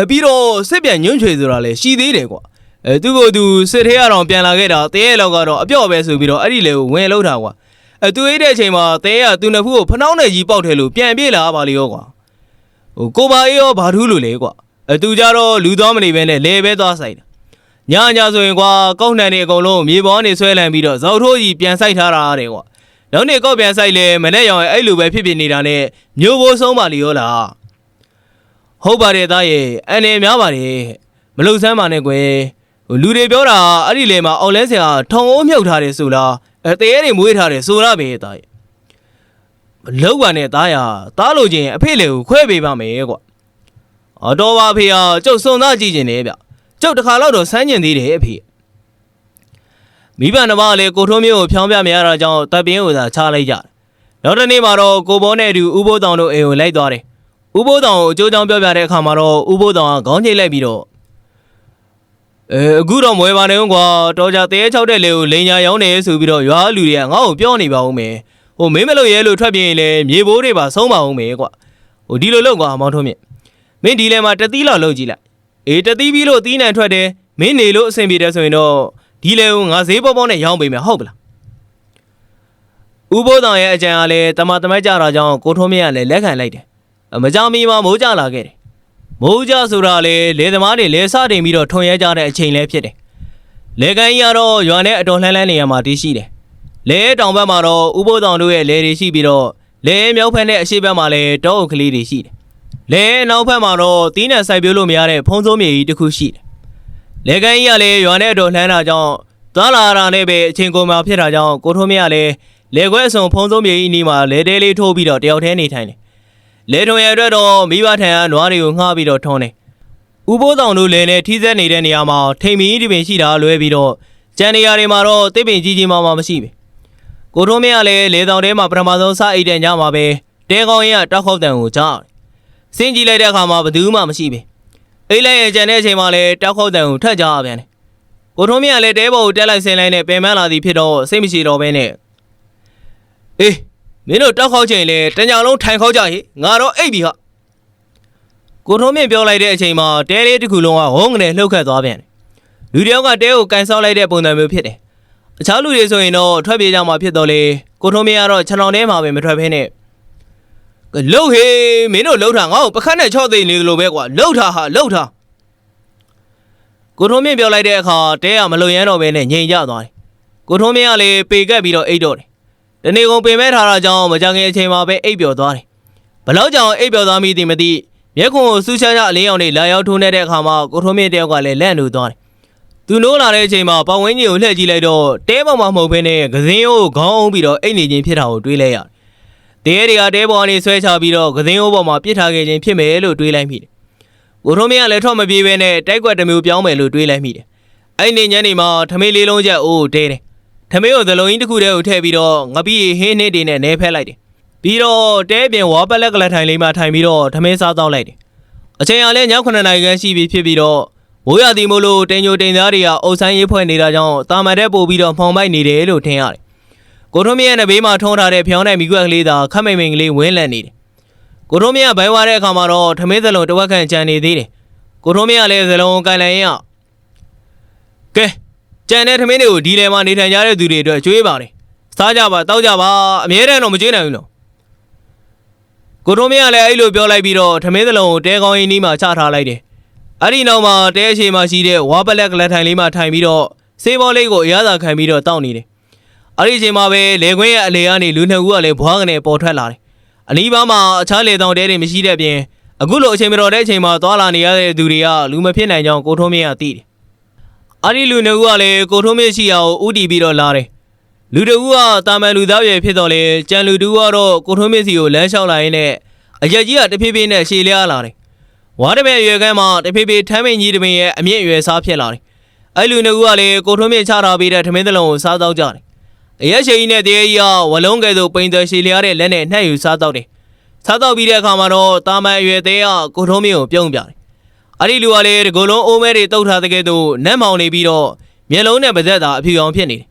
အပြီးတော့စစ်ပြန်ညွန့်ချွေဆိုတာလည်းရှိသေးတယ်ကွာအဲသူ့ကိုယ်သူစစ်သေးရအောင်ပြန်လာခဲ့တာတဲရဲလောက်ကတော့အပြော့ပဲဆိုပြီးတော့အဲ့ဒီလေကိုဝင်လောက်တာကွာအဲသူအိတ်တဲ့အချိန်မှာတဲရသူနှစ်ဖူးကိုဖနှောင်းနဲ့ကြီးပေါက်တယ်လို့ပြန်ပြေးလာပါလေရောကွာဟိုကိုပါအေးရောဘာထူးလို့လဲကွာအဲသူကြတော့လူသွားမနေပဲနဲ့လေပဲသွားဆိုင်တာညာညာဆိုရင်ကွာကောက်နှံနေအကုန်လုံးမြေပေါ်နေဆွဲလန်ပြီးတော့ဇောက်ထိုးကြီးပြန်ဆိုင်ထားတာတဲ့ကွာ နောက်နေ့ကောက်ပြန်ဆိုင်လေမနဲ့ရောင်အဲ့လိုပဲဖြစ်ဖြစ်နေတာနဲ့မျိုးဘိုးဆုံးပါလေရောလားဟုတ်ပါတယ်သားရဲ့အနေများပါတယ်မလုံဆန်းပါနဲ့ကွယ်ဟိုလူတွေပြောတာအဲ့ဒီလေမှာအောက်လဲဆရာထုံအိုးမြုပ်ထားတယ်ဆိုလားအဲတရေတွေမွေးထားတယ်ဆိုရပဲသားရဲ့မလုံပါနဲ့သားရသားလို့ချင်းအဖေလေကိုခွဲပေးပါမယ်ကွာအတော်ပါဖေဟာကျုပ်စုံသားကြည့်ကျင်တယ်ဗျကျုပ်တစ်ခါတော့တော့စမ်းကျင်သေးတယ်အဖေ မိဘနှစ်ပါးလည်းကိုထုံးမျိုးကိုဖြောင်းပြမရတာကြောင့်တပ်ပြင်းကိုသာချလိုက်ကြတယ်နောက်တစ်နေ့မှာတော့ကိုဘောနဲ့အတူဥပိုးတောင်တို့အိမ်ကိုလိုက်သွားတယ်ဥပိုးတောင်ကိုအကျိုးကြောင့်ပြောပြတဲ့အခါမှာတော့ဥပိုးတောင်ကခေါင်းချိတ်လိုက်ပြီးတော့အဲအခုတော့မွဲပါနဲ့ကွာတော်ကြတဲချောက်တဲ့လေကိုလိန်ညာရောင်းနေဆိုပြီးတော့ရွာလူတွေကငါ့ကိုပြောနေပါဦးမယ်ဟိုမင်းမလို့ရဲလို့ထွက်ပြေးရင်လည်းမြေဘိုးတွေပါဆုံးပါဦးမယ်ကွာဟိုဒီလိုလုပ်ကွာမောင်ထုံးမြင့်မင်းဒီလဲမှာတသီးလောက်လုပ်ကြည့်လိုက်အေးတသီးပြီးလို့သီးနှံထွက်တယ်မင်းနေလို့အဆင်ပြေတယ်ဆိုရင်တော့ ဒီလဲကိုငါဈေးပေါပေါနဲ့ရောင်းပေးမယ်ဟုတ်ပလားဥပိုးတောင်ရဲ့အကြံအားလည်းတမတမက်ကြတာကြောင့်ကိုထုံးမြင့်ကလည်းလက်ခံလိုက်တယ်အမကြောင်မီမှာမိုးကြလာခဲ့တယ်။မိုးကြဆိုတာလေလေသမားတွေလေစတင်ပြီးတော့ထွန်ရဲကြတဲ့အချိန်လည်းဖြစ်တယ်။လေကန်ကြီးကတော့ရွာနဲ့အတော်လှမ်းလှမ်းနေရာမှာတည်ရှိတယ်။လေတောင်ဘက်မှာတော့ဥပိုးတောင်တို့ရဲ့လေတွေရှိပြီးတော့လေမြောက်ဖက်နဲ့အရှိဘက်မှာလည်းတောအုပ်ကလေးတွေရှိတယ်။လေနောက်ဘက်မှာတော့တီးနှံစိုက်ပျိုးလို့မရတဲ့ဖုံးစိုးမြေကြီးတစ်ခုရှိတယ်။ လေကန်ကြီးကလည်းရွာနဲ့အတော်လှမ်းတာကြောင့်သွားလာတာနဲ့ပဲအချိန်ကုန်မှာဖြစ်တာကြောင့်ကိုထုံးမရလည်းလေခွဲအစုံဖုံးစိုးမြေကြီးနီးမှာလေတဲလေးထိုးပြီးတော့တယောက်တည်းနေထိုင်တယ်လဲထုံရအတွက်တော့မိဘထံကနွားတွေကိုငှားပြီးတော့ထုံးတယ်။ဥပိုးဆောင်တို့လည်းနဲ့ထီးစက်နေတဲ့နေရာမှာထိန်မီဒီပင်ရှိတာလွဲပြီးတော့ကျန်နေရာတွေမှာတော့တစ်ပင်ကြီးကြီးမားမားမရှိပဲ။ကိုထုံးမင်းကလည်းလေဆောင်ထဲမှာပထမဆုံးစအိတ်တဲ့ညမှာပဲတဲကောင်းရင်ကတောက်ခေါက်တန်ကိုကြားတယ်။စင်းကြည့်လိုက်တဲ့အခါမှာဘယ်သူမှမရှိပဲ။ အိတ်လိုက်ရဲ့ကျန်တဲ့အချိန်မှာလည်းတောက်ခေါက်တန်ကိုထက်ကြပြန်တယ်။ကိုထုံးမင်းကလည်းတဲဘော်ကိုတက်လိုက်ဆင်းလိုက်နဲ့ပင်ပန်းလာသည်ဖြစ်တော့စိတ်မရှိတော့ဘဲနဲ့အေးမင်းတို့တောက်ခေါက်ချိန်လေတညာလုံးထိုင်ခေါက်ကြဟေ့ငါတော့အိပ်ပြီဟာကကိုထုံးမြင့်ပြောလိုက်တဲ့အချိန်မှာတဲလေးတစ်ခုလုံးကဝုန်းကနေလှုပ်ခတ်သွားပြန်တယ်လူတစ်ယောက်ကတဲကိုကန်ဆောက်လိုက်တဲ့ပုံစံမျိုးဖြစ်တယ်အခြားလူတွေဆိုရင်တော့ထွက်ပြေးကြမှာဖြစ်တော့လေကိုထုံးမြင့်ကတော့ခြံတော်ထဲမှာပဲမထွက်ဖဲနဲ့ လှုပ်ဟေးမင်းတို့လှုပ်တာငါ့ကိုပခတ်နဲ့ချော့သိနေသလိုပဲကွာလှုပ်တာဟာလှုပ်တာကိုထုံးမြင့်ပြောလိုက်တဲ့အခါတဲကမလုံရမ်းတော့ဘဲနဲ့ငြိမ်ကျသွားတယ်ကိုထုံးမြင့်ကလည်းပေကက်ပြီးတော့အိတ်တော့တယ်တနေ့ကုန်ပင်မဲ့ထားတာကြောင့်မကြခင်အချိန်မှာပဲအိတ်ပျော်သွားတယ်ဘလောက်ကြောင်အိပ်ပျော်သွားမိသည်မသိမျက်ခွန်ကိုစူးချမ်းချအလင်းရောင်တွေလာရောက်ထိုးနေတဲ့အခါမှာကိုထုံးမြင့်တယောက်ကလည်းလန့်လို့သွားတယ်။သူနိုးလာတဲ့အချိန်မှာပတ်ဝန်းကျင်ကိုလှည့်ကြည့်လိုက်တော့တဲပေါ်မှာမဟုတ်ဘဲနဲ့ကစင်းရိုးကိုခေါင်းအောင်ပြီးတော့အိတ်နေခြင်းဖြစ်တာကိုတွေးလိုက်ရတယ်။ တဲတွေကတဲပေါ်ကနေဆွဲချပြီးတော့ကစင်းရိုးပေါ်မှာပြစ်ထားခဲ့ခြင်းဖြစ်မယ်လို့တွေးလိုက်မိတယ်။ကိုထုံးမြင့်ကလည်းထွက်မပြေးဘဲနဲ့တိုက်ကွက်တစ်မျိုးပြောင်းမယ်လို့တွေးလိုက်မိတယ်။အဲ့ဒီညနေမှာထမေးလေးလုံးချက်အိုးတဲတယ်။ထမေးကိုသလုံးကြီးတစ်ခုတည်းကိုထည့်ပြီးတော့ငပိဟင်းနှစ်တွေနဲ့နဲဖက်လိုက်တယ်။ပြီးတော့တဲပြင်ဝါပလက်ကလထိုင်လေးမှာထိုင်ပြီးတော့ထမင်းစားတော့လိုက်တယ်။အချိန်ကလည်းည9နာရီခန့်ရှိပြီဖြစ်ပြီးတော့မိုးရသည်မို့လို့တင်ညိုတင်သားတွေကအုပ်ဆိုင်ရေးဖွဲ့နေတာကြောင့်တာမန်တဲ့ပို့ပြီးတော့မှောင်မိုက်နေတယ်လို့ထင်ရတယ်။ ကိုထုံးမြင့်ရဲ့ဘေးမှာထုံးထားတဲ့ဖျောင်းတဲ့မိကွက်ကလေးသာခက်မိန်မိန်ကလေးဝင်းလန့်နေတယ်။ကိုထုံးမြင့်ကဘိုင်းဝါတဲ့အခါမှာတော့ထမင်းစလုံးတစ်ဝက်ခန့်ကြံနေသေးတယ်။ကိုထုံးမြင့်ကလည်းစလုံးကိုင်လိုက်ရင်ကဲကြံတဲ့ထမင်းတွေကိုဒီလယ်မှာနေထိုင်ကြတဲ့သူတွေအတွက်ကျွေးပါတယ်။စားကြပါတောက်ကြပါအမြဲတမ်းတော့မကျွေးနိုင်ဘူးနော်။ကိုထုံးမင်းကလည်းအဲ့လိုပြောလိုက်ပြီးတော့ထမင်းစလုံးကိုတဲကောင်းရင်းနီးမှာချထားလိုက်တယ်။အဲ့ဒီနောက်မှာတဲအရှိမှာရှိတဲ့ဝါပလက်ကလက်ထိုင်လေးမှာထိုင်ပြီးတော့စေးဘောလေးကိုအရသာခံပြီးတော့တောက်နေတယ်။ အဲ့ဒီအချိန်မှာပဲလေခွင်းရဲ့အလေကနေလူနှစ်ဦးကလည်းဘွားကနေပေါ်ထွက်လာတယ်။အနီးပါးမှာအခြားလေတောင်တဲတွေမရှိတဲ့ပြင်အခုလိုအချိန်မတော်တဲ့အချိန်မှာသွာလာနေရတဲ့သူတွေကလူမဖြစ်နိုင်ကြောင်းကိုထုံးမင်းကသိတယ်။အဲ့ဒီလူနှစ်ဦးကလည်းကိုထုံးမင်းရှိရာကိုဥတီပြီးတော့လာတယ်။လူတကူကတာမန်လူသားပြည့်ဖြစ်တော့လေကြံလူတူကတော့ကိုထွန်းမင်းစီကိုလမ်းလျှောက်လာရင်းနဲ့အရက်ကြီးကတဖြည်းဖြည်းနဲ့ရှည်လျားလာတယ်။ဝါတမဲရွယ်ကမ်းမှာတဖြည်းဖြည်းထမ်းမင်းကြီးတမင်ရဲ့အမြင့်ရွယ်စားဖြစ်လာတယ်။အဲ့လူနှစ်ကူကလည်းကိုထွန်းမင်းချထားပေးတဲ့ထမင်းတလုံးကိုစားတော့ကြတယ်။ အရက်ရှိကြီးနဲ့တရေကြီးကဝလုံးကဲသို့ပိန်သွယ်ရှည်လျားတဲ့လက်နဲ့နှက်ယူစားတော့တယ်။စားတော့ပြီးတဲ့အခါမှာတော့တာမန်အရွယ်သေးကကိုထွန်းမင်းကိုပြုံးပြတယ်။အဲ့ဒီလူကလည်းဒီကုလုံးအိုးမဲတွေတုတ်ထားတဲ့ကဲ့သို့နတ်မောင်နေပြီးတော့မျက်လုံးနဲ့ပါးစပ်သာအဖြူရောင်ဖြစ်နေတယ်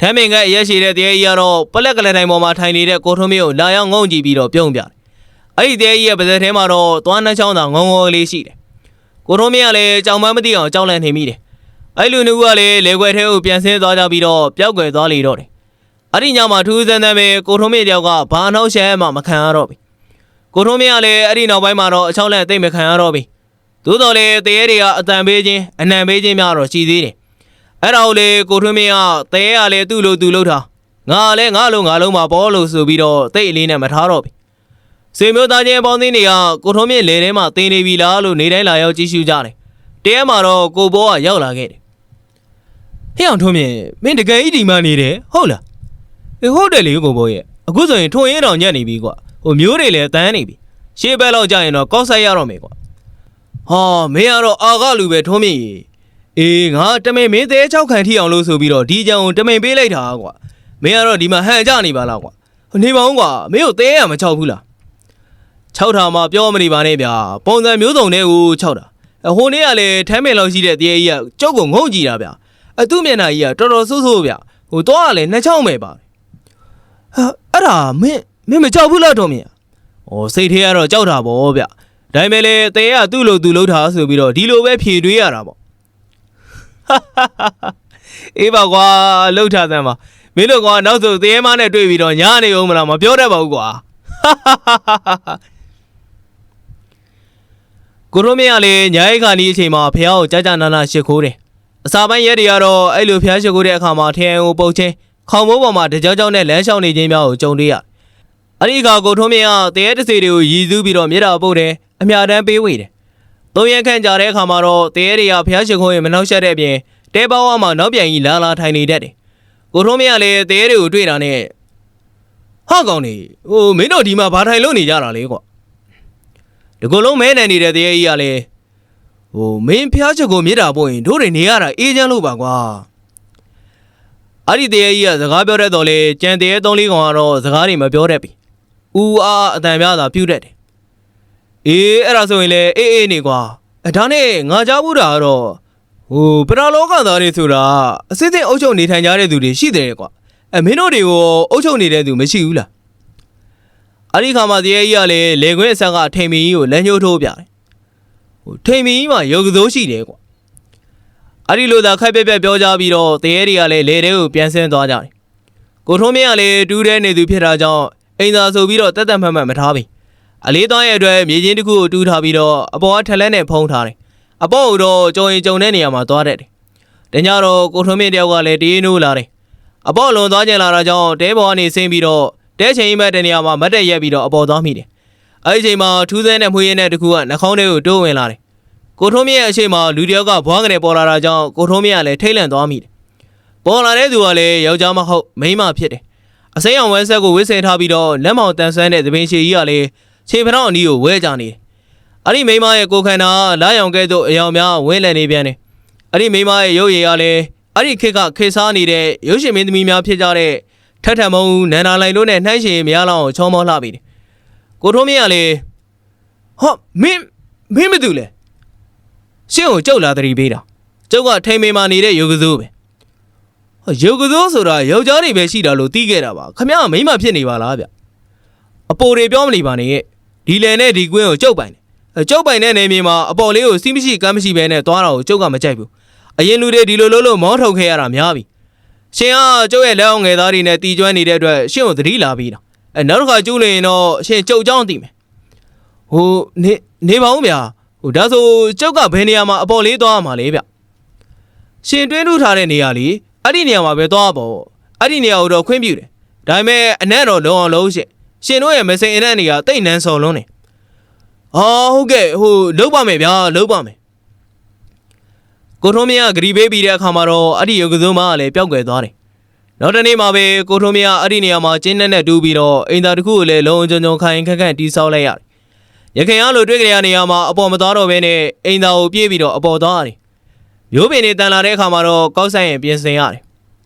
ထမ်းမင်ကအရက်ရှိတဲ့တရားကြီးကတော့ပလက်ကလေးတိုင်းပေါ်မှာထိုင်နေတဲ့ကိုထွန်းမင်းကိုလာရောက်ငုံကြည့်ပြီးတော့ပြုံးပြတယ်။အဲ့ဒီတရားကြီးရဲ့ပါးစပ်ထဲမှာတော့သွားနှချောင်းသာငုံငုံလေးရှိတယ်။ကိုထွန်းမင်းကလည်းကြောင်မမသိအောင်ကြောက်လန့်နေမိတယ်။ အဲ့လူနှစ်ဦးကလည်းလေခွဲထဲကိုပြန်ဆင်းသွားကြပြီးတော့ပျောက်ကွယ်သွားလေတော့တယ်။အဲ့ဒီညမှာထူးဆန်းဆန်းပဲကိုထွန်းမင်းတယောက်ကဘာအနှောက်အယှက်မှမခံရတော့ဘူး။ကိုထွန်းမင်းကလည်းအဲ့ဒီနောက်ပိုင်းမှာတော့အချောင်းလန့်သိမ့်မခံရတော့ဘူး။သို့တော်လည်းတရားတွေကအတန်ပေးခြင်းအနံပေးခြင်းများတော့ရှိသေးတယ်။အဲ့ဒါကိုလေကိုထွန်းမင်းကတဲရလေသူ့လိုသူ့လို့ထားငါလည်းငါလိုငါလုံးမှာပေါ်လို့ဆိုပြီးတော့တိတ်အလေးနဲ့မထားတော့ဘူးစေမျိုးသားချင်းပေါင်းသင်းတွေကကိုထွန်းမင်းလေထဲမှာတင်းနေပြီလားလို့နေတိုင်းလာရောက်ကြည့်ရှုကြတယ်တဲမှာတော့ကိုဘောကရောက်လာခဲ့တယ် ဟဲ့အောင်ထွန်းမင်းမင်းတကယ်ကြီးဒီမှနေတယ်ဟုတ်လားအေးဟုတ်တယ်လေကိုဘောရဲ့အခုဆိုရင်ထွန်ရင်တောင်ညက်နေပြီကွာဟိုမျိုးတွေလည်းတန်းနေပြီရှေ့ဘက်လောက်ကြာရင်တော့ကောက်ဆိုင်ရတော့မယ်ကွာဟာမင်းကတော့အာကလူပဲထွန်းမင်းကြီးအေးငါတမိန်မင်းသေးချောက်ခံထိအောင်လို့ဆိုပြီးတော့ဒီကြောင်ကိုတမိန်ပေးလိုက်တာကွာမင်းကတော့ဒီမှာဟန်ကြနေပါလားကွာနေပါဦးကွာမင်းကိုသေးရမချောက်ဘူးလားချောက်တာမှပြောမနေပါနဲ့ဗျာပုံစံမျိုးစုံနဲ့ကိုချောက်တာအဟိုနေ့ကလည်းထမ်းမင်လောက်ရှိတဲ့တရေကြီးကကြောက်ကိုငုံကြည့်တာဗျာ အသူ့မျက်နှာကြီးကတော်တော်ဆိုးဆိုးဗျာဟိုတော့ကလည်းနှစ်ချောင်းပဲပါဟာအဲ့ဒါမင်းမင်းမကြောက်ဘူးလားတော်မင်းဩစိတ်ထဲကတော့ကြောက်တာပေါ့ဗျာဒါပေမဲ့လေတရေကသူ့လိုသူ့လို့ထားဆိုပြီးတော့ဒီလိုပဲဖြေတွေးရတာပေါ့အေးပါကွာလှုပ်ထားသမ်းပါမင်းတို့ကွာနောက်ဆိုသရဲမနဲ့တွေ့ပြီးတော့ညားနေအောင်မလားမပြောတတ်ပါဘူးကွာကိုရိုမင်းကလည်းညာရိုက်ခါနီးအချိန်မှာဖះကိုကြာကြာနာနာရှ िख ိုးတယ် အစာပိုင်းရက်တွေကတော့အဲ့လိုဖះရှ िख ိုးတဲ့အခါမှာထရန်ကိုပုတ်ချင်းခေါင်မိုးပေါ်မှာတကြောင်ကြောင်နဲ့လမ်းလျှောက်နေခြင်းများကိုကြုံတွေ့ရတယ်အဲ့ဒီအခါကိုထုံးမင်းကတရေတစေတွေကိုရည်စူးပြီးတော့မြေတာပုတ်တယ်အမြတမ်းပေးဝေတယ်သုံးရက်ခန့်ကြာတဲ့အခါမှာတော့တရေတွေကဖះရှိခိုးရင်မနှောက်ယှက်တဲ့အပြင်တဲပေါဝါမှာနောက်ပြန်ကြီးလာလာထိုင်နေတတ်တယ်။ကိုထုံးမရလည်းတရေတွေကိုတွေ့တာနဲ့ဟာကောင်နေဟိုမင်းတို့ဒီမှာဘာထိုင်လို့နေကြတာလဲကွာ။ဒီကုလုံးမဲနေနေတဲ့တရေကြီးကလည်း ဟိုမင်းဖះရှိခိုးမြေတာပို့ရင်တို့တွေနေရတာအေးချမ်းလို့ပါကွာ။အဲ့ဒီတရေကြီးကစကားပြောတတ်တော့လေကြံတရေသုံးလေးကောင်ကတော့စကားတွေမပြောတတ်ပြီ။ဦးအားအတန်များသာပြုတ်တတ်တယ်။အေးအဲ့ဒါဆိုရင်လေအေးအေးနေကွာအဲဒါနဲ့ငါကြားဘူးတာကတော့ဟိုပရာလောကသားတွေဆိုတာအစစ်အစ်အုပ်ချုပ်နေထိုင်ကြတဲ့သူတွေရှိတယ်ကွာအဲမင်းတို့တွေကိုအုပ်ချုပ်နေတဲ့သူမရှိဘူးလားအဲ့ဒီခါမှာတရေကြီးကလည်းလေခွင်းအဆက်ကထိန်မီကြီးကိုလက်ညှိုးထိုးပြတယ် ဟိုထိန်မီကြီးမှာရုပ်ကစိုးရှိတယ်ကွာအဲ့ဒီလိုသာခိုက်ပြက်ပြက်ပြောကြပြီးတော့တရေတွေကလည်းလေတဲကိုပြန်ဆင်းသွားကြတယ်ကိုထုံးမင်းကလည်းတူးတဲ့နေသူဖြစ်တာကြောင့်အိမ်သာဆိုပြီးတော့တက်တက်မှတ်မှတ်မထားပြီအလေးသွားရဲ့အတွက်မြေချင်းတစ်ခုကိုတူးထားပြီးတော့အပေါ်ကထက်လက်နဲ့ဖုံးထားတယ်အပေါ်ကတော့ကြုံရင်ကြုံတဲ့နေရာမှာသွားတတ်တယ်တညတော့ကိုထုံးမင်းတယောက်ကလည်းတေးနိုးလာတယ်အပေါ်လွန်သွားကြလာတာကြောင့်တဲပေါ်ကနေဆင်းပြီးတော့တဲချိန်ကြီးမဲ့တဲ့နေရာမှာမတ်တက်ရက်ပြီးတော့အပေါ်သွားမိတယ် အဲ့ဒီအချိန်မှာထူးဆန်းတဲ့မွေးရင်းတဲ့တကူကနှာခေါင်းထဲကိုတိုးဝင်လာတယ်။ကိုထုံးမြရဲ့အချိန်မှာလူတစ်ယောက်ကဘွားကနေပေါ်လာတာကြောင့်ကိုထုံးမြကလည်းထိတ်လန့်သွားမိတယ်။ပေါ်လာတဲ့သူကလည်းယောက်ျားမဟုတ်မိန်းမဖြစ်တယ်။အစိမ်းအောင်ဝဲဆက်ကိုဝစ်ဆဲထားပြီးတော့လက်မောင်တန်ဆန်းတဲ့သပင်ရှည်ကြီးကလည်းခြေဖနောင်းအနီးကိုဝဲကြနေတယ်။အဲ့ဒီမိန်းမရဲ့ကိုယ်ခန္ဓာလာရောင်ကဲ့သို့အယောင်များဝဲလည်နေပြန်တယ်။အဲ့ဒီမိန်းမရဲ့ရုပ်ရည်ကလည်းအဲ့ဒီခေတ်ကခေတ်စားနေတဲ့ရုပ်ရှင်မင်းသမီးများဖြစ်ကြတဲ့ထက်ထမုံနန္ဒာလိုင်တို့နဲ့နှိုင်းရှင်မရလောက်အောင်ချောမောလှပြီတယ်။ ကိုထုံးမြကလည်းဟောမင်းမင်းမတူလဲရှင်းကိုကြောက်လာတရီပေးတာကျုပ်ကထိန်မေမာနေတဲ့ယောဂဇိုးပဲဟောယောဂဇိုးဆိုတာယောက်ျားတွေပဲရှိတာလို့တီးခဲ့တာပါခမရမိန်းမဖြစ်နေပါလားဗျအပေါ်တွေပြောမနေပါနဲ့ဒီလန်နဲ့ဒီကွင်းကိုကျုပ်ပိုင်တယ်အဲကျုပ်ပိုင်တဲ့နေမြေမှာအပေါ်လေးကိုစီးမရှိကမ်းမရှိပဲနဲ့သွားတာကိုကျုပ်ကမကြိုက်ဘူးအရင်လူတွေဒီလိုလုံးလုံးမောထုတ်ခဲ့ရတာများပြီရှင်ကကျုပ်ရဲ့လက်အောင်ငယ်သားတွေနဲ့တီကျွမ်းနေတဲ့အတွက်ရှင်းကိုသတိလာပြီးတာ အဲနောက်တစ်ခါကျူးလင်တော့ရှင်ကြုတ်ကြောင်းသိမယ်ဟိုနေနေပါဦးဗျာဟိုဒါဆိုကျုပ်ကဘယ်နေရာမှာအပေါ်လေးသွားရမှာလဲဗျရှင်တွင်းထုထားတဲ့နေရာလေးအဲ့ဒီနေရာမှာပဲသွားပါဘောအဲ့ဒီနေရာကိုတော့ခွင့်ပြုတယ်ဒါပေမဲ့အနက်တော့လုံအောင်လုံးရှင်ရှင်တို့ရဲ့မစိန်အနက်နေရာတိတ်နန်းစော်လုံးနေအော်ဟုတ်ကဲ့ဟိုလုံးပါမယ်ဗျာလုံးပါမယ်ကိုထုံးမြကဂရီဘေးပြီးတဲ့အခါမှာတော့အဲ့ဒီရုပ်ကစုံမကလည်းပျောက်ကွယ်သွားတယ် နောက်တနေ့မှာပဲကိုထုံးမင်းကအဲ့ဒီနေရာမှာကျင်းနဲ့နဲ့တူးပြီးတော့အိမ်သာတစ်ခုကိုလည်းလုံးဝကြုံကြုံခိုင်ခက်ခက်တီးဆောက်လိုက်ရတယ်ရခင်အားလိုတွေ့ကြရနေရာမှာအပေါ်မသွားတော့ဘဲနဲ့အိမ်သာကိုပြေးပြီးတော့အပေါ်သွားရတယ်။မျိုးပင်တွေတန်လာတဲ့အခါမှာတော့ကောက်ဆိုင်ရင်ပြင်ဆင်ရတယ်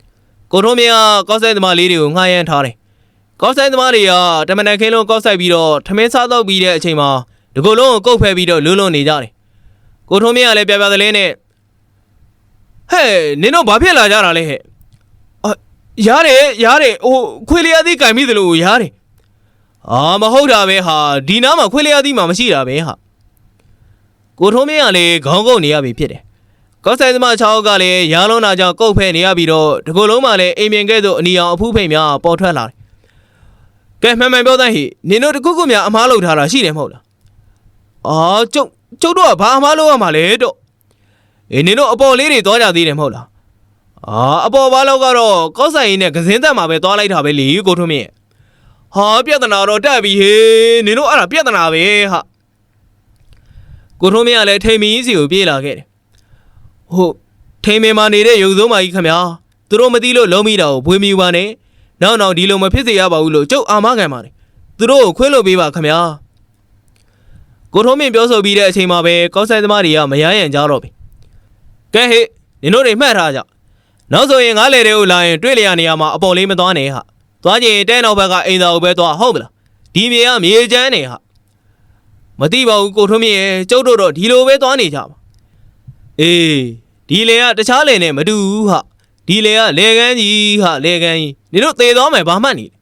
။ကိုထုံးမင်းကကောက်ဆိုင်သမားလေးတွေကိုငှားရမ်းထားတယ်။ကောက်ဆိုင်သမားတွေကတမန်တန်ခင်းလုံးကောက်ဆိုင်ပြီးတော့ထမင်းစားတော့ပြီးတဲ့အချိန်မှာဒီကိုယ်လုံးကိုကုတ်ဖဲပြီးတော့လွတ်လွတ်နေကြတယ်။ကိုထုံးမင်းကလည်းပြပြသလဲနဲ့ဟဲ့နင်တို့ဘာဖြစ်လာကြတာလဲဟဲ့။အာ ရတယ်ရတယ်ဟိုခွေလျာသီးကင်မိသလိုရတယ်အာမဟုတ်တာပဲဟာဒီနားမှာခွေလျာသီးမှာမရှိတာပဲဟာကိုထုံးမင်းကလည်းခေါင်းကုတ်နေရပြီဖြစ်တယ်ကော့ဆိုင်သမား6ကလည်းရာလုံးနာကြောင့်ကုတ်ဖဲနေရပြီးတော့ဒီကိုယ်လုံးမှာလည်းအိမ်မြင်ကဲ့သို့အနီအောင်အဖူးဖိတ်များပေါ်ထွက်လာတယ်ကဲမှန်မှန်ပြောတဲ့ဟိနင်တို့တခုခုများအမားလုပ်ထားတာရှိတယ်မဟုတ်လားအာကျုပ်ကျုပ်တို့ကဘာအမားလုပ်ရမှာလဲတော့အေးနင်တို့အပေါ်လေးတွေသွားကြသေးတယ်မဟုတ်လား အာအပေါ်ဘာလို့ကတော့ကော့ဆိုင်ရင်နဲ့ကစင်းသက်မှာပဲသွားလိုက်တာပဲလေကိုထုံးမင်းရဲ့ဟာပြဿနာတော့တက်ပြီဟေးနင်တို့အဲ့ဒါပြဿနာပဲဟာကိုထုံးမင်းကလည်းထိန်မင်းစီကိုပြေးလာခဲ့တယ်ဟုတ်ထိန်မင်းမာနေတဲ့ရုပ်သုံးမကြီးခမညာသူတို့မသိလို့လုံးမိတာကိုဘွေးမြူပါနဲ့နောက်နောက်ဒီလိုမဖြစ်စေရပါဘူးလို့ကျုပ်အာမခံပါတယ်သူတို့ကိုခွင့်လို့ပေးပါခမညာကိုထုံးမင်းပြောဆိုပြီးတဲ့အချိန်မှာပဲကောက်ဆိုင်သမားတွေကမရရန်ကြတော့ပြီကဲဟေ့နင်တို့တွေမှတ်ထားကြ နောက်ဆိုရင်ငါးလေတွေကိုလာရင်တွေ့လျာနေရာမှာအပေါ်လေးမသွားနဲ့ဟာသွားကြရင်တဲနောက်ဘက်ကအိမ်သာကိုပဲသွားဟုတ်မလားဒီမြေကမြေကျန်းနေဟာမသိပါဘူးကိုထွန်းမြင့်ရဲ့ကျုပ်တို့တော့ဒီလိုပဲသွားနေကြပါအေးဒီလေကတခြားလေနဲ့မတူဘူးဟာဒီလေကလေကန်းကြီးဟာလေကန်းကြီးနေတို့သေသွားမယ်ဘာမှတ်နေလဲ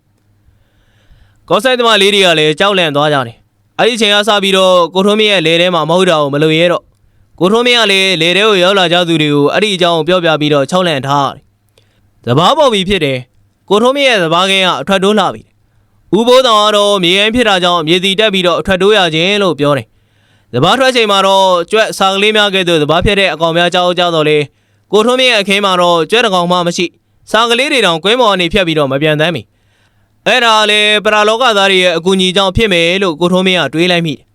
ကောဆိုင်သမားလေးတွေကလည်းကြောက်လန့်သွားကြတယ်အဲ့ဒီချိန်ကစပြီးတော့ကိုထွန်းမြင့်ရဲ့လေထဲမှာမဟုတ်တာကိုမလုပ်ရဲတော့ ကိုထွန်းမြင့်ကလည်းလေထဲကိုရောက်လာကြသူတွေကိုအဲ့ဒီအကြောင်းကိုပြောပြပြီးတော့ချောက်လန့်ထားရတယ်သဘာပေါ်ပြီးဖြစ်တယ်ကိုထုံးမင်းရဲ့သဘာကင်းကအထွက်တိုးလာပြီ။ဦးဘိုးတော်ကတော့မြေရင်ဖြစ်တာကြောင့်မြေစီတက်ပြီးတော့အထွက်တိုးရခြင်းလို့ပြောတယ်။သဘာထွက်ချိန်မှာတော့ကြွက်စာကလေးများကဲ့သို့သဘာဖြစ်တဲ့အကောင်များကြောက်ကြောက်တော့လေကိုထုံးမင်းရဲ့အခင်းမှာတော့ကြွက်တကောင်မှမရှိ။စာကလေးတွေတောင်ကွင်းပေါ်ကနေဖြတ်ပြီးတော့မပြန်တမ်းမီ။အဲ့ဒါလေပရာလောကသားတွေရဲ့အကူအညီကြောင့်ဖြစ်မယ်လို့ကိုထုံးမင်းကတွေးလိုက်မိတယ်။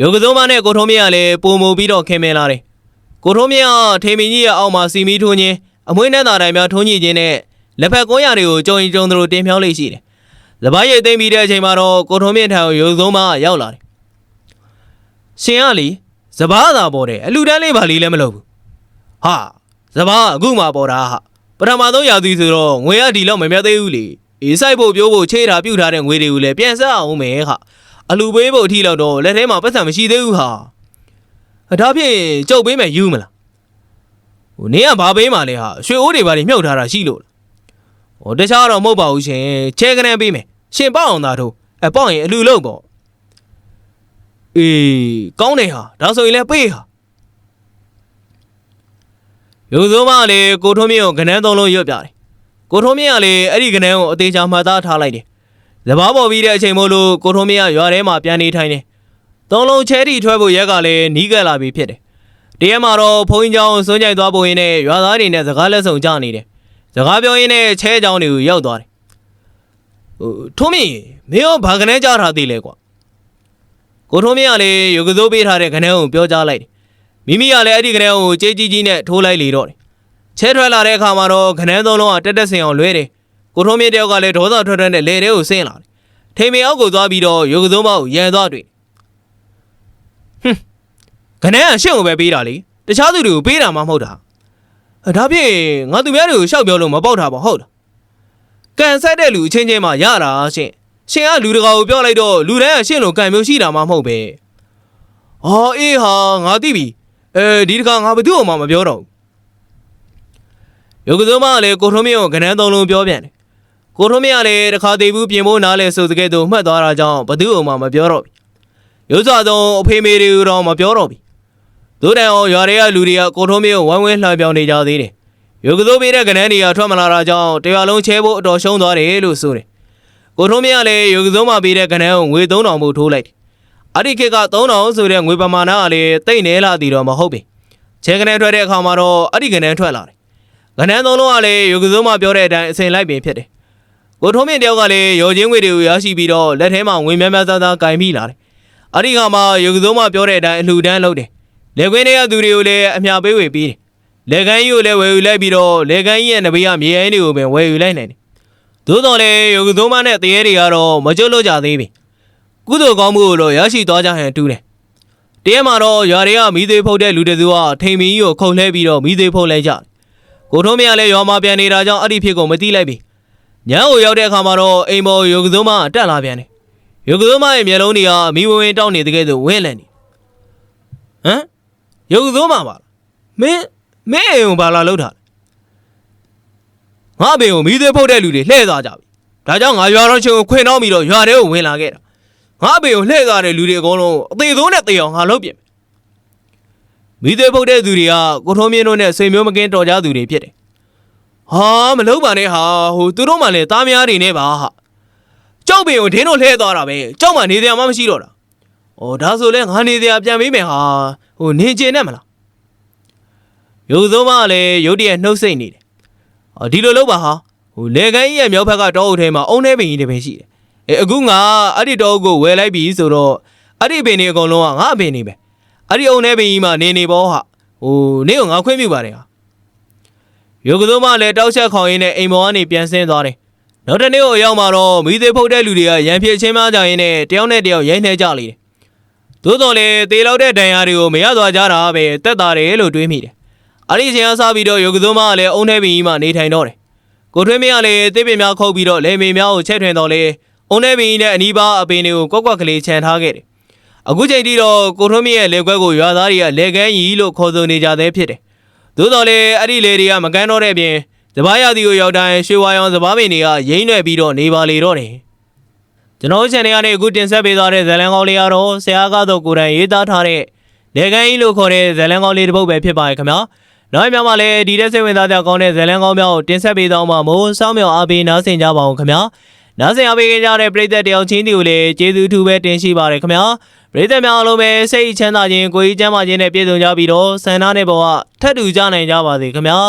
ယောဂသုံးမနဲ့ကိုထုံးမင်းကလည်းပုံမူပြီးတော့ခင်မင်လာတယ်။ကိုထုံးမင်းကထေမင်းကြီးရဲ့အောက်မှာစီမီထိုးခြင်းအမွှေးနဲ့သားတိုင်များထုံးညှိခြင်းနဲ့လက်ဖက်ကုန်းရတွေကိုကြုံရင်ကြုံသလိုတင်ဖြောင်းလေးရှိတယ်။စပားရိတ်သိမ့်ပြီးတဲ့အချိန်မှာတော့ကိုထုံးမြင့်ထံကိုရုပ်သုံးမရောက်လာတယ်။ရှင်ကလေစပားသာပေါ်တယ်အလူတန်းလေးပါလေးလည်းမလုပ်ဘူး။ဟာစပားအခုမှပေါ်တာဟာပထမဆုံးရာသီဆိုတော့ငွေရဒီလောက်မမြတ်သေးဘူးလေ။အေးဆိုင်ဖို့ပြောဖို့ချေးတာပြုတ်ထားတဲ့ငွေတွေကိုလည်းပြန်ဆက်အောင်မယ်ဟာ။ အလူပေးဖို့အထီလောက်တော့လက်ထဲမှာပတ်စံမရှိသေးဘူးဟာ။အဒါဖြင့်ကြုတ်ပေးမယ်ယူမလား။ဟိုနင်းကဘာပေးမှလဲဟာရွှေအိုးတွေဘာတွေမြုပ်ထားတာရှိလို့လား။ဟိုတခြားတော့မဟုတ်ပါဘူးရှင်။ချဲကနေပေးမယ်။ရှင်ပေါ့အောင်သားတို့။အပေါ့ရင်အလူလို့ပေါ့။အေးကောင်းတယ်ဟာဒါဆိုရင်လည်းပေးဟာရုပ်စိုးမကလည်းကိုထုံးမြင့်ကိုကနန်းသုံးလုံးရွတ်ပြတယ်ကိုထုံးမြင့်ကလည်းအဲ့ဒီကနန်းကိုအသေးချာမှတ်သားထားလိုက်တယ် စဘာပေါ်ပြီးတဲ့အချိန်မို့လို့ကိုထုံးမြင့်ကရွာထဲမှာပြန်နေထိုင်တယ်သုံးလုံးချဲတီထွက်ဖို့ရက်ကလည်းနီးကပ်လာပြီဖြစ်တယ်တရက်မှာတော့ဘုန်းကြီးကျောင်းစွန့်ကြိုက်သွားဖို့ရင်းနဲ့ရွာသားတွေနဲ့စကားလက်ဆောင်ကြနေတယ်စကားပြောရင်းနဲ့ချဲကျောင်းတွေကိုရောက်သွားတယ်ဟိုထုံးမြင့်မင်းရောဘာကနန်းကြားထားသေးလဲကွာကိုထုံးမြင့်ကလည်းရုပ်ကစိုးပေးထားတဲ့ခဏကိုပြောကြားလိုက်တယ်။မိမိကလည်းအဲ့ဒီခဏကိုကြေးကြီးကြီးနဲ့ထိုးလိုက်လေတော့တယ်။ချဲထွက်လာတဲ့အခါမှာတော့ခဏသုံးလုံးကတက်တက်ဆင်အောင်လွဲတယ်။ ကိုထုံးမြင့်တယောက်ကလည်းဒေါသထွက်ထွက်နဲ့လေထဲကိုဆင်းလာတယ်။ထိန်မေအောက်ကိုသွားပြီးတော့ရုပ်ကစိုးမကိုရန်သွားတွေ့။ဟွန်းခဏကရှင့်ကိုပဲပေးတာလေ။တခြားသူတွေကိုပေးတာမှမဟုတ်တာ။အဲဒါဖြင့်ငါသူများတွေကိုရှောက်ပြောလို့မပေါက်တာပေါ့ဟုတ်လား။ကန်ဆက်တဲ့လူအချင်းချင်းမှရတာရှင့်။ရှင်ကလူတကာကိုပြောလိုက်တော့လူတိုင်းကရှင့်လိုကံမျိုးရှိတာမှမဟုတ်ပဲ။အော်အေးဟာငါသိပြီ။အဲဒီတခါငါဘယ်သူ့မှမပြောတော့ဘူး။ရုပ်ကစုံမကလည်းကိုထုံးမြင့်ကိုကနန်းသုံးလုံးပြောပြန်တယ်။ ကိုထုံးမြင့်ကလည်းတခါသေးဘူးပြင်ဖို့နားလဲဆိုစကဲတော့မှတ်သွားတာကြောင့်ဘယ်သူ့မှမပြောတော့ဘူး။ရုပ်စွာဆုံးအဖေမေတွေကိုတော့မပြောတော့ဘူး။သို့တိုင်အောင်ရွာတွေကလူတွေကကိုထုံးမြင့်ကိုဝမ်းဝဲလှပြောင်းနေကြသေးတယ်။ရုပ်ကစုံပေးတဲ့ကနန်းတွေကထွက်မလာတာကြောင့်တရားလုံးချဲဖို့အတော်ရှုံးသွားတယ်လို့ဆိုတယ်။ကိုထုံးမြင့်ကလည်းရုပ်ကစုံးမပေးတဲ့ကဏ္ဍကိုငွေ3000မို့ထိုးလိုက်တယ်။အဲ့ဒီခေတ်က3000ဆိုတဲ့ငွေပမာဏကလည်းတိတ်နေလာသည်တော့မဟုတ်ပြီ။ချဲကဏ္ဍထွက်တဲ့အခါမှာတော့အဲ့ဒီကဏ္ဍထွက်လာတယ်။ကဏ္ဍသုံးလုံးကလည်းရုပ်ကစုံးမပြောတဲ့အတိုင်းအစဉ်လိုက်ပင်ဖြစ်တယ်။ ကိုထုံးမြင့်တယောက်ကလည်းရော်ချင်းငွေတွေကိုရရှိပြီးတော့လက်ထဲမှာငွေများများသားသားကင်မိလာတယ်။အဲ့ဒီခါမှာရုပ်ကစုံးမပြောတဲ့အတိုင်းအလှူဒန်းလုပ်တယ်။လက်ကွင်းတွေကသူတွေကိုလည်းအမြပေးဝေပြီးတယ်။လက်ကန်းကြီးကိုလည်းဝယ်ယူလိုက်ပြီးတော့လက်ကန်းကြီးရဲ့နဘေးကမြေရိုင်းတွေကိုပင်ဝယ်ယူလိုက်နိုင်တယ်။သို့တော်လည်းယုံသုံးမနဲ့တရေတွေကတော့မကျွတ်လို့ကြသေးပြီကုသိုလ်ကောင်းမှုကိုတော့ရရှိသွားကြဟန်တူးတယ်တရက်မှာတော့ရွာတွေကမိသေးဖုတ်တဲ့လူတစုကထိန်မီကြီးကိုခုန်လှဲပြီးတော့မိသေးဖုတ်လိုက်ကြတယ်ကိုထုံးမရလည်းရွာမှာပြန်နေတာကြောင့်အဲ့ဒီဖြစ်ကိုမသိလိုက်ပြီ ညကိုရောက်တဲ့အခါမှာတော့အိမ်ပေါ်ယုံသုံးမတက်လာပြန်တယ်ယုံသုံးမရဲ့မျက်လုံးတွေကမိဝဝင်တောက်နေတဲ့ကဲ့သို့ဝင်းလန်နေဟမ်ယုံသုံးမပါလားမင်းမင်းအိမ်ကိုဘာလာလောက်တာလဲငါအဖေကိုမီးသေးဖုတ်တဲ့လူတွေလှည့်သွားကြပြီ။ဒါကြောင့်ငါရွာတော်ချင်းကိုခွင်တော့ပြီးတော့ရွာထဲကိုဝင်လာခဲ့တာ။ငါအဖေကိုလှည့်သွားတဲ့လူတွေအကုန်လုံးအသေးဆုံးနဲ့တေအောင်ငါလုပ်ပြင်မယ်။မီးသေးဖုတ်တဲ့သူတွေကကိုထုံးမြင့်တို့နဲ့စိန်မျိုးမကင်းတော်ကြသူတွေဖြစ်တယ်။ ဟာမလုပ်ပါနဲ့ဟာဟိုသူတို့မှလည်းသားများတွေနဲ့ပါဟာ။ကြောက်ပင်ကိုဒင်းတို့လှည့်သွားတာပဲ။ကြောက်မှနေတရားမှမရှိတော့တာ။အော်ဒါဆိုလဲငါနေတရားပြန်ပေးမယ်ဟာ။ဟိုနေကျင်နဲ့မလား။ရုပ်သုံးမကလည်းရုတ်တရက်နှုတ်ဆိတ်နေတယ်အော်ဒီလိုလုပ်ပါဟာဟိုလေကန်းကြီးရဲ့မြောက်ဘက်ကတောအုပ်ထဲမှာအုံထဲပင်ကြီးတစ်ပင်ရှိတယ်အဲအခုငါအဲ့ဒီတောအုပ်ကိုဝယ်လိုက်ပြီဆိုတော့အဲ့ဒီပင်တွေအကုန်လုံးကငါအပင်တွေပဲအဲ့ဒီအုံထဲပင်ကြီးမှာနေနေပေါ့ဟာဟိုနေကိုငါခွင့်ပြုပါတယ်ဟာ ရုပ်ကစုံမလည်းတောက်ချက်ခေါင်ရင်းနဲ့အိမ်ပေါ်ကနေပြန်ဆင်းသွားတယ်နောက်တစ်နေ့ကိုအရောက်မှာတော့မိသေးဖုတ်တဲ့လူတွေကရန်ဖြစ်ချင်းမကြရင်းနဲ့တယောက်နဲ့တယောက်ရိုင်းနေကြလေတယ်သို့တော်လည်းတေလောက်တဲ့ဒဏ်ရာတွေကိုမရသွားကြတာပဲတက်တာတယ်လို့တွေးမိတယ်အဲ့ဒီအချိန်ကစားပြီးတော့ရုပ်ကစုံမကလည်းအုံထဲပင်ကြီးမှနေထိုင်တော့တယ်။ကိုထွေးမင်းကလည်းတစ်ပင်များခုတ်ပြီးတော့လေမေများကိုချက်ထွင်တော့လေအုံထဲပင်ကြီးနဲ့အနီးပါအပင်တွေကိုကွက်ကွက်ကလေးခြံထားခဲ့တယ်။အခုချိန်ထိတော့ကိုထွေးမင်းရဲ့လေခွက်ကိုရွာသားတွေကလေကန်းကြီးလို့ခေါ်ဆိုနေကြသေးဖြစ်တယ်။ သို့တော်လည်းအဲ့ဒီလေတွေကမကန်းတော့တဲ့အပြင်စပားရသည်ကိုရောက်တိုင်းရွှေဝါရောင်စပားပင်တွေကရိမ့်ရွယ်ပြီးတော့နေပါလေတော့တယ်။ကျွန်တော်တို့ channel ကနေအခုတင်ဆက်ပေးသွားတဲ့ဇာတ်လမ်းကောင်းလေးကတော့ဆရာကတော့ကိုယ်တိုင်ရေးသားထားတဲ့လေကန်းကြီးလို့ခေါ်တဲ့ဇာတ်လမ်းကောင်းလေးတစ်ပုဒ်ပဲဖြစ်ပါရဲ့ခင်ဗျာ။နောက်မြန်မာလည်းဒီတဲ့စိတ်ဝင်စားကြကောင်းတဲ့ဇလန်ကောင်းများကိုတင်ဆက်ပေးသွားမှာမို့စောင်းမြောင်အားပေးနားဆင်ကြပါအောင်ခင်ဗျာနားဆင်အားပေးကြတဲ့ပရိသတ်တယောက်ချင်းတီကိုလည်းကျေးဇူးထူးပဲတင်ရှိပါရခင်ဗျာ ပရိသတ်များအားလုံးပဲစိတ်ချမ်းသာခြင်းကိုယ်ကြီးကျန်းမာခြင်းနဲ့ပြည့်စုံကြပြီးတော့ဆန္ဒနဲ့ဘဝထပ်တူကြနိုင်ကြပါစေခင်ဗျာ